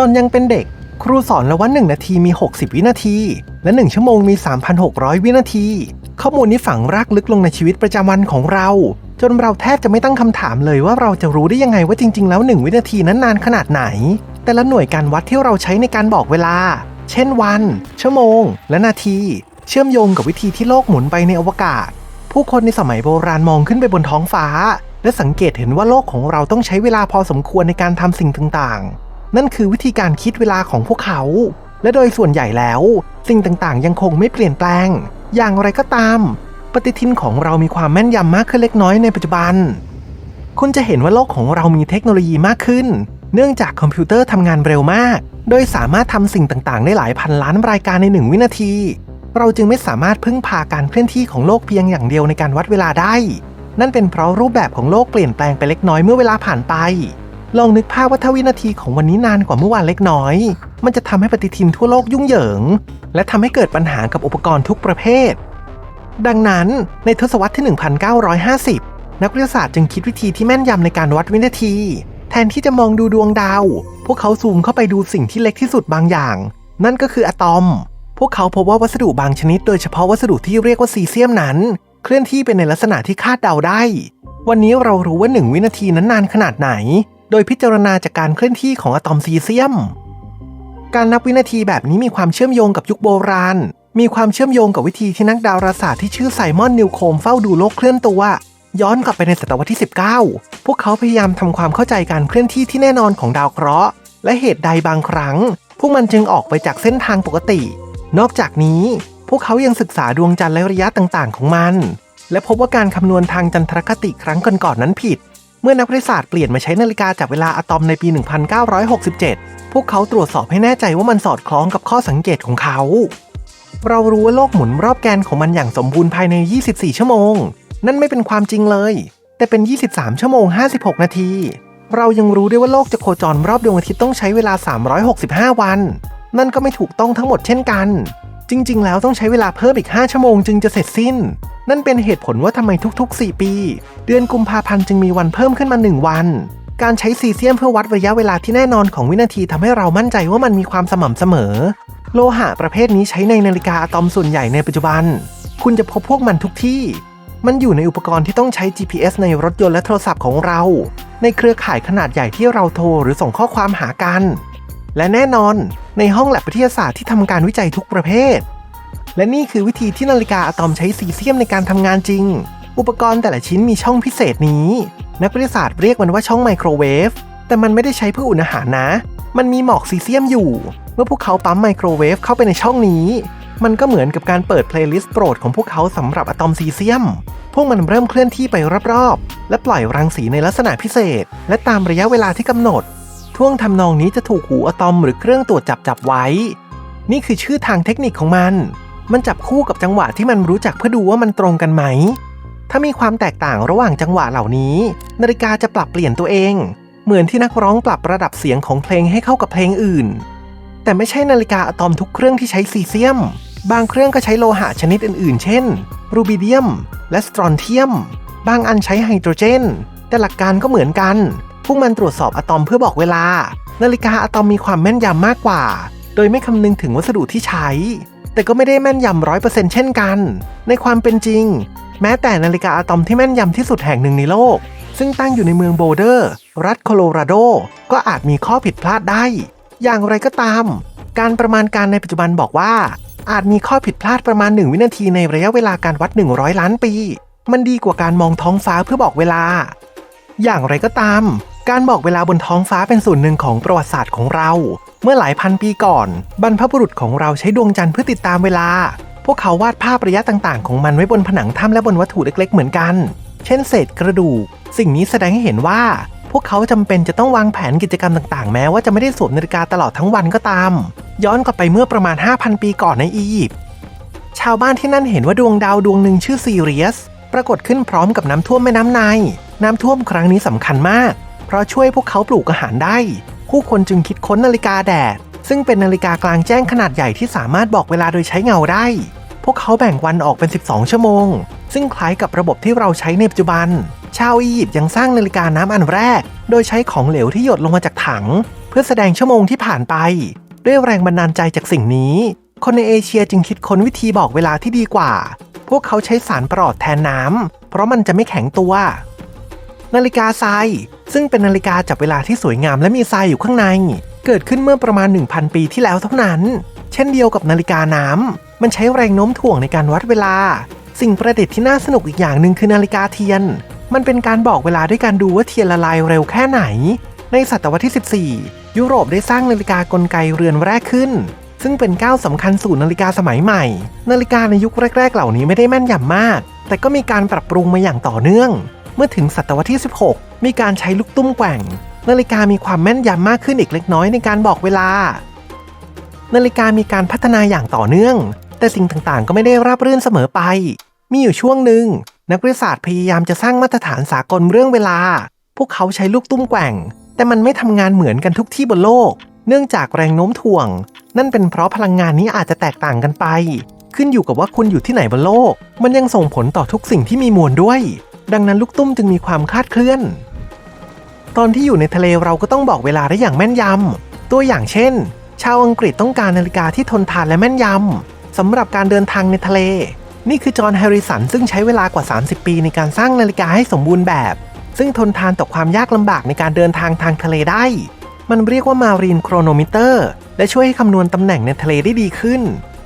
ตอนยังเป็นเด็ก ครูสอนแล้วว่า 1 นาทีมี 60 วินาที และ 1 ชั่วโมงมี 3,600 วินาที ข้อมูลนี้ฝังรากลึกลงในชีวิตประจำวันของเรา จนเราแทบจะไม่ตั้งคำถามเลยว่าเราจะรู้ได้ยังไงว่าจริง ๆ แล้ว 1 วินาทีนั้นนานขนาดไหน แต่ละหน่วยการวัดที่เราใช้ในการบอกเวลา เช่นวัน ชั่วโมง และนาที เชื่อมโยงกับวิธีที่โลกหมุนไปในอวกาศ ผู้คนในสมัยโบราณมองขึ้นไปบนท้องฟ้า และสังเกตเห็นว่าโลกของเราต้องใช้เวลาพอสมควรในการทำสิ่งต่างๆ นั่นคือวิธีการคิดเวลาของพวกเขา และโดยส่วนใหญ่แล้ว สิ่งต่างๆ ยังคงไม่เปลี่ยนแปลง อย่างไรก็ตาม ปฏิทินของเรามีความแม่นยำมากขึ้นเล็กน้อยในปัจจุบัน คุณจะเห็นว่าโลกของเรามีเทคโนโลยีมากขึ้น เนื่องจากคอมพิวเตอร์ทำงานเร็วมาก โดยสามารถทำสิ่งต่างๆ ได้หลายพันล้านรายการในหนึ่งวินาที เราจึงไม่สามารถพึ่งพาการเคลื่อนที่ของโลกเพียงอย่างเดียวในการวัดเวลาได้ นั่นเป็นเพราะรูปแบบของโลกเปลี่ยนแปลงไปเล็กน้อยเมื่อเวลาผ่านไป ลองนึกภาพว่าถ้าวินาทีของวันนี้นานกว่าเมื่อวานเล็กน้อย มันจะทำให้ปฏิทินทั่วโลกยุ่งเหยิง และทำให้เกิดปัญหากับอุปกรณ์ทุกประเภท ดังนั้นในทศวรรษที่ 1950 นักวิทยาศาสตร์จึงคิดวิธีที่แม่นยำในการวัดวินาที แทนที่จะมองดูดวงดาว พวกเขาซูมเข้าไปดูสิ่งที่เล็กที่สุดบางอย่าง นั่นก็คืออะตอม พวกเขาพบว่าวัสดุบางชนิด โดยเฉพาะวัสดุที่เรียกว่าซีเซียมนั้น เคลื่อนที่ไปในลักษณะที่คาดเดาได้ วันนี้เรารู้ว่า1วินาทีนั้นนานขนาดไหน ดยพิจารณาจากการเคลื่อนที่ของอะตอมซีเซียม การนับวินาทีแบบนี้มีความเชื่อมโยงกับยุคโบราณ มีความเชื่อมโยงกับวิธีที่นักดาราศาสตร์ที่ชื่อไซมอนนิวโคมเฝ้าดูโลกเคลื่อนตัวย้อนกลับไปในศตวรรษที่ 19 พวกเขาพยายามทำความเข้าใจการเคลื่อนที่ที่แน่นอนของดาวเคราะห์ และเหตุใดบางครั้ง พวกมันจึงออกไปจากเส้นทางปกติ นอกจากนี้ พวกเขายังศึกษาดวงจันทร์และระยะต่างๆ ของมัน และพบว่าการคำนวณทางจันทรคติครั้งก่อนๆนั้นผิด มื่อนักวิทยาศาสตร์เปลี่ยนมาใช้นาฬิกาจับเวลาอะตอมในปี 1967 พวกเขาตรวจสอบให้แน่ใจว่ามันสอดคล้องกับข้อสังเกตของเขา เรารู้ว่าโลกหมุนรอบแกนของมันอย่างสมบูรณ์ภายใน 24 ชั่วโมง นั่นไม่เป็นความจริงเลย แต่เป็น 23 ชั่วโมง 56 นาที เรายังรู้ด้วยว่าโลกจะโคจรรอบดวงอาทิตย์ต้องใช้เวลา 365 วัน นั่นก็ไม่ถูกต้องทั้งหมดเช่นกัน จริง ๆ แล้วต้องใช้เวลาเพิ่มอีก 5 ชั่วโมงจึงจะเสร็จสิ้น นั่นเป็นเหตุผลว่าทำไมทุกๆ 4 ปี เดือนกุมภาพันธ์จึงมีวันเพิ่มขึ้นมา 1 วัน การใช้ซีเซียมเพื่อวัดระยะเวลาที่แน่นอนของวินาทีทำให้เรามั่นใจว่ามันมีความสม่ำเสมอ โลหะประเภทนี้ใช้ในนาฬิกาอะตอมส่วนใหญ่ในปัจจุบัน คุณจะพบพวกมันทุกที่ มันอยู่ในอุปกรณ์ที่ต้องใช้ GPS ในรถยนต์และโทรศัพท์ของเรา ในเครือข่ายขนาดใหญ่ที่เราโทรหรือส่งข้อความหากัน และแน่นอน ในห้องแลบวิทยาศาสตร์ที่ทำการวิจัยทุกประเภท และนี่คือวิธีที่นาฬิกาอะตอมใช้ซีเซียมในการทำงานจริง อุปกรณ์แต่ละชิ้นมีช่องพิเศษนี้ นักวิทยาศาสตร์เรียกมันว่าช่องไมโครเวฟ แต่มันไม่ได้ใช้เพื่ออุ่นอาหารนะ มันมีหมอกซีเซียมอยู่ เมื่อพวกเขาปั๊มไมโครเวฟเข้าไปในช่องนี้ มันก็เหมือนกับการเปิดเพลย์ลิสต์โปรดของพวกเขาสำหรับอะตอมซีเซียม พวกมันเริ่มเคลื่อนที่ไปรอบๆ และปล่อยรังสีในลักษณะพิเศษ และตามระยะเวลาที่กำหนด ท่วงทำนองนี้จะถูกหูอะตอมหรือเครื่องตรวจจับจับไว้ นี่คือชื่อทางเทคนิคของมัน มันจับคู่กับจังหวะที่มันรู้จักเพื่อดูว่ามันตรงกันไหม ถ้ามีความแตกต่างระหว่างจังหวะเหล่านี้ นาฬิกาจะปรับเปลี่ยนตัวเอง เหมือนที่นักร้องปรับระดับเสียงของเพลงให้เข้ากับเพลงอื่น แต่ไม่ใช่นาฬิกาอะตอมทุกเครื่องที่ใช้ซีเซียม บางเครื่องก็ใช้โลหะชนิดอื่น ๆ เช่น รูบิเดียม และสตรอนเทียม บางอันใช้ไฮโดรเจน แต่หลักการก็เหมือนกัน พวกมันตรวจสอบอะตอมเพื่อบอกเวลา นาฬิกาอะตอมมีความแม่นยำมากกว่า โดยไม่คำนึงถึงวัสดุที่ใช้ แต่ก็ไม่ได้แม่นยำร้อยเปอร์เซ็นต์เช่นกัน ในความเป็นจริง แม้แต่นาฬิกาอะตอมที่แม่นยำที่สุดแห่งหนึ่งในโลก ซึ่งตั้งอยู่ในเมืองโบเดอร์ รัฐโคโลราโด ก็อาจมีข้อผิดพลาดได้ อย่างไรก็ตาม การประมาณการในปัจจุบันบอกว่า อาจมีข้อผิดพลาดประมาณ 1 วินาทีในระยะเวลาการวัด 100 ล้านปี มันดีกว่าการมองท้องฟ้าเพื่อบอกเวลา อย่างไรก็ตาม การบอกเวลาบนท้องฟ้าเป็นส่วนหนึ่งของประวัติศาสตร์ของเรา เมื่อหลายพันปีก่อน บรรพบุรุษของเราใช้ดวงจันทร์เพื่อติดตามเวลา พวกเขาวาดภาพระยะต่างๆ ของมันไว้บนผนังถ้ำและบนวัตถุเล็กๆ เหมือนกัน เช่นเศษกระดูก สิ่งนี้แสดงให้เห็นว่า พวกเขาจำเป็นจะต้องวางแผนกิจกรรมต่างๆ แม้ว่าจะไม่ได้สวมนาฬิกาตลอดทั้งวันก็ตาม ย้อนกลับไปเมื่อประมาณ 5,000 ปีก่อนในอียิปต์ ชาวบ้านที่นั่นเห็นว่าดวงดาวดวงหนึ่งชื่อซีเรียส ปรากฏขึ้นพร้อมกับน้ำท่วมแม่น้ำไนล์น้ำท่วมครั้งนี้สำคัญมาก เพราะช่วยพวกเขาปลูกอาหารได้ ผู้คนจึงคิดค้นนาฬิกาแดด ซึ่งเป็นนาฬิกากลางแจ้งขนาดใหญ่ที่สามารถบอกเวลาโดยใช้เงาได้ พวกเขาแบ่งวันออกเป็น 12 ชั่วโมง ซึ่งคล้ายกับระบบที่เราใช้ในปัจจุบัน ชาวอียิปต์ยังสร้างนาฬิกาน้ำอันแรก โดยใช้ของเหลวที่หยดลงมาจากถัง เพื่อแสดงชั่วโมงที่ผ่านไป ด้วยแรงบันดาลใจจากสิ่งนี้ คนในเอเชียจึงคิดค้นวิธีบอกเวลาที่ดีกว่า พวกเขาใช้สารปลอดแทนน้ำเพราะมันจะไม่แข็งตัว นาฬิกาทราย ซึ่งเป็นนาฬิกาจับเวลาที่สวยงามและมีทรายอยู่ข้างใน เกิดขึ้นเมื่อประมาณ 1,000 ปีที่แล้วเท่านั้น เช่นเดียวกับนาฬิกาน้ำมันใช้แรงโน้มถ่วงในการวัดเวลา สิ่งประดิษฐ์ที่น่าสนุกอีกอย่างหนึ่งคือนาฬิกาเทียน มันเป็นการบอกเวลาด้วยการดูว่าเทียนละลายเร็วแค่ไหน ในศตวรรษที่ 14 ยุโรปได้สร้างนาฬิกากลไกเรือนแรกขึ้นซึ่งเป็นก้าวสำคัญสู่นาฬิกาสมัยใหม่ นาฬิกาในยุคแรก ๆ เหล่านี้ไม่ได้แม่นยำมาก แต่ก็มีการปรับปรุงมาอย่างต่อเนื่อง เมื่อถึงศตวรรษที่ 16 มีการใช้ลูกตุ้มแกว่ง นาฬิกามีความแม่นยำมากขึ้นอีกเล็กน้อยในการบอกเวลา นาฬิกามีการพัฒนาอย่างต่อเนื่อง แต่สิ่งต่างๆ ก็ไม่ได้ราบรื่นเสมอไป มีอยู่ช่วงหนึ่ง นักวิทยาศาสตร์พยายามจะสร้างมาตรฐานสากลเรื่องเวลา พวกเขาใช้ลูกตุ้มแกว่ง แต่มันไม่ทำงานเหมือนกันทุกที่บนโลก เนื่องจากแรงโน้มถ่วง นั่นเป็นเพราะพลังงานนี้อาจจะแตกต่างกันไป ขึ้นอยู่กับว่าคุณอยู่ที่ไหนบนโลก มันยังส่งผลต่อทุกสิ่งที่มีมวลด้วย ดังนั้นลูกตุ้มจึงมีความคลาดเคลื่อน ตอนที่อยู่ในทะเลเราก็ต้องบอกเวลาได้อย่างแม่นยำ ตัวอย่างเช่น ชาวอังกฤษต้องการนาฬิกาที่ทนทานและแม่นยำสำหรับการเดินทางในทะเล นี่คือจอห์นแฮร์ริสันซึ่งใช้เวลากว่า 30 ปีในการสร้างนาฬิกาให้สมบูรณ์แบบ ซึ่งทนทานต่อความยากลำบากในการเดินทางทางทะเลได้ มันเรียกว่า Marine Chronometer และช่วยให้คำนวณตำแหน่งในทะเลได้ดีขึ้น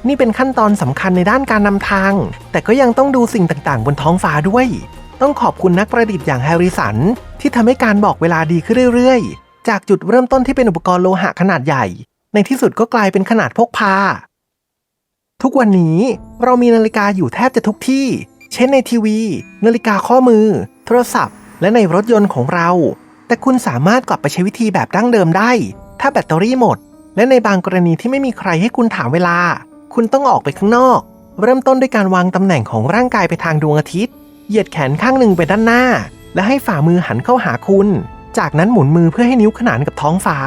นี่เป็นขั้นตอนสำคัญในด้านการนำทาง แต่ก็ยังต้องดูสิ่งต่างๆ บนท้องฟ้าด้วย ต้องขอบคุณนักประดิษฐ์อย่างแฮร์ริสัน ที่ทำให้การบอกเวลาดีขึ้นเรื่อยๆ จากจุดเริ่มต้นที่เป็นอุปกรณ์โลหะขนาดใหญ่ ในที่สุดก็กลายเป็นขนาดพกพา ทุกวันนี้เรามีนาฬิกาอยู่แทบจะทุกที่ เช่นในทีวี นาฬิกาข้อมือ โทรศัพท์ และในรถยนต์ของเรา แต่คุณสามารถกลับไปใช้วิธีแบบดั้งเดิมได้ ถ้าแบตเตอรี่หมด และในบางกรณีที่ไม่มีใครให้คุณถามเวลา คุณต้องออกไปข้างนอก เริ่มต้นด้วยการวางตำแหน่งของร่างกายไปทางดวงอาทิตย์ เหยียดแขนข้างหนึ่งไปด้านหน้า และให้ฝ่ามือหันเข้าหาคุณ จากนั้นหมุนมือเพื่อให้นิ้วขนานกับท้องฟ้า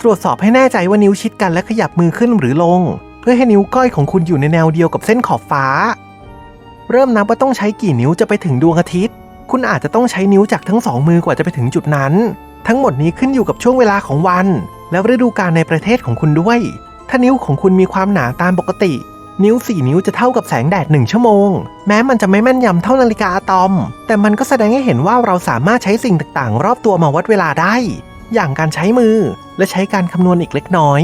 ตรวจสอบให้แน่ใจว่านิ้วชิดกันและขยับมือขึ้นหรือลง เพื่อให้นิ้วก้อยของคุณอยู่ในแนวเดียวกับเส้นขอบฟ้า เริ่มนับว่าต้องใช้กี่นิ้วจะไปถึงดวงอาทิตย์ คุณอาจจะต้องใช้นิ้วจากทั้งสองมือกว่าจะไปถึงจุดนั้น ทั้งหมดนี้ขึ้นอยู่กับช่วงเวลาของวัน และฤดูกาลในประเทศของคุณด้วย ถ้านิ้วของคุณมีความหนาตามปกติ นิ้ว 4 นิ้วจะเท่ากับแสงแดด 1 ชั่วโมง แม้มันจะไม่แม่นยำเท่านาฬิกาอะตอม แต่มันก็แสดงให้เห็นว่าเราสามารถใช้สิ่งต่างๆ รอบตัวมาวัดเวลาได้ อย่างการใช้มือและใช้การคำนวณอีกเล็กน้อย